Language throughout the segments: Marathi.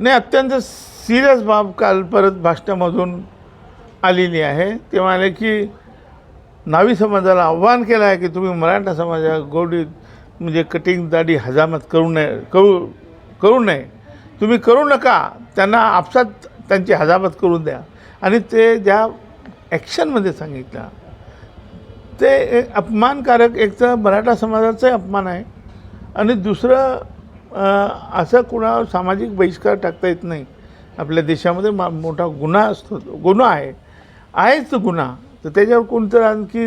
नाही अत्यंत सिरियस बाब काल परत भाषणामधून आलेली आहे. ते म्हणाले की नावी समाजाला आव्हान केलं आहे की तुम्ही मराठा समाजा गोडी म्हणजे कटिंग दाढी हजामत करू नये करू करू नये. तुम्ही करू नका त्यांना आपसात त्यांची हजामत करून द्या. आणि ते ज्या ॲक्शनमध्ये सांगितलं ते एक अपमानकारक एक तर मराठा समाजाचाही अपमान आहे. आणि दुसरं असं कुणा सामाजिक बहिष्कार टाकता येत नाही. आपल्या देशामध्ये मा मोठा गुन्हा असतो गुन्हा आहे. आहेच तो गुन्हा. तर त्याच्यावर कोणतं आणखी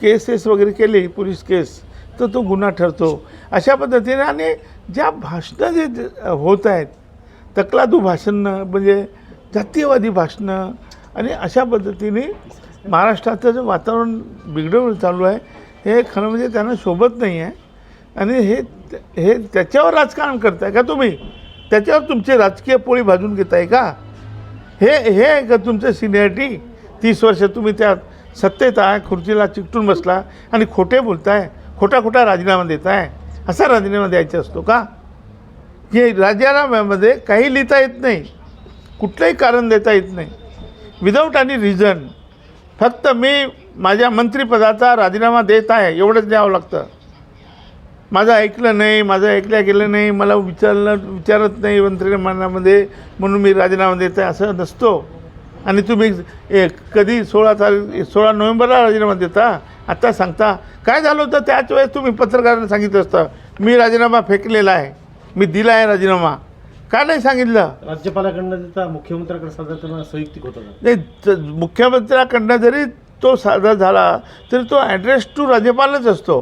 केसेस वगैरे केली पोलीस केस तर तो गुन्हा ठरतो. अशा पद्धतीने आणि ज्या भाषणं जे होत आहेत तकलादू भाषणं म्हणजे जातीयवादी भाषणं आणि अशा पद्धतीने महाराष्ट्राचं जे वातावरण बिघडवणं चालू आहे हे खरं म्हणजे त्यांना शोभत नाही आहे. आणि हे हे त्याच्यावर राजकारण करताय का तुम्ही? त्याच्यावर तुमची राजकीय पोळी भाजून घेताय का? हे हे आहे का तुमचं सिनियरिटी? तीस वर्ष तुम्ही त्या सत्तेत आहे खुर्चीला चिकटून बसला आणि खोटे बोलताय खोटा खोटा राजीनामा देताय असा राजीनामा द्यायचा असतो का? की राजीनाम्यामध्ये काही लिहिता येत नाही कुठलंही कारण देता येत नाही. विदाऊट आणि रिझन फक्त मी माझ्या मंत्रिपदाचा राजीनामा देत आहे एवढंच द्यावं लागतं. माझं ऐकलं नाही माझं ऐकल्या गेलं नाही मला विचारलं विचारत नाही मंत्रिमंडळामध्ये म्हणून मी राजीनामा देत आहे असं नसतो. आणि तुम्ही एक कधी सोळा तारीख सोळा नोव्हेंबरला राजीनामा देता? आत्ता सांगता. काय झालं होतं? त्याच वेळेस तुम्ही पत्रकारांना सांगितलं असतं मी राजीनामा फेकलेला आहे. मी दिला आहे राजीनामा. का नाही सांगितलं? राज्यपालाकडनं मुख्यमंत्र्याकडे सादर करणं संयुक्तिक होतं नाही मुख्यमंत्र्याकडनं जरी तो सादर झाला तरी तो ॲड्रेस टू राज्यपालच असतो.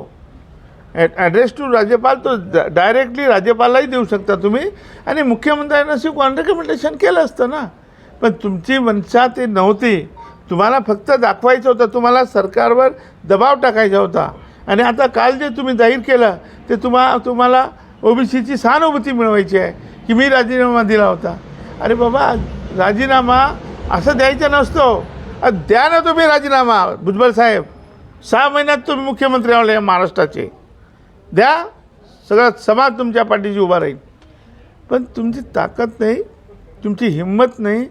ॲड्रेस टू राज्यपाल तो डायरेक्टली राज्यपाललाही देऊ शकता तुम्ही. आणि मुख्यमंत्र्यांना कॉन रेकमेंडेशन केलं असतं ना. पण तुमची मनसा ती नव्हती. तुम्हाला फक्त दाखवायचं होतं तुम्हाला सरकारवर दबाव टाकायचा होता. आणि आता काल जे तुम्ही जाहीर केलं ते तुम्हा तुम्हाला ओबीसीची सहानुभूती मिळवायची आहे की मी राजीनामा दिला होता. अरे बाबा राजीनामा असं द्यायचा नसतो. द्या ना तुम्ही राजीनामा भुजबळ साहेब. सहा महिन्यात तुम्ही मुख्यमंत्री आले या महाराष्ट्राचे. द्या. सगळा समाज तुमच्या पाठीशी उभा राहील. पण तुमची ताकद नाही तुमची हिंमत नाही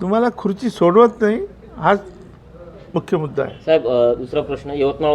तुम्हाला खुर्ची सोडवत नाही हाच मुख्य मुद्दा आहे. साहेब दुसरा प्रश्न यवतमाळ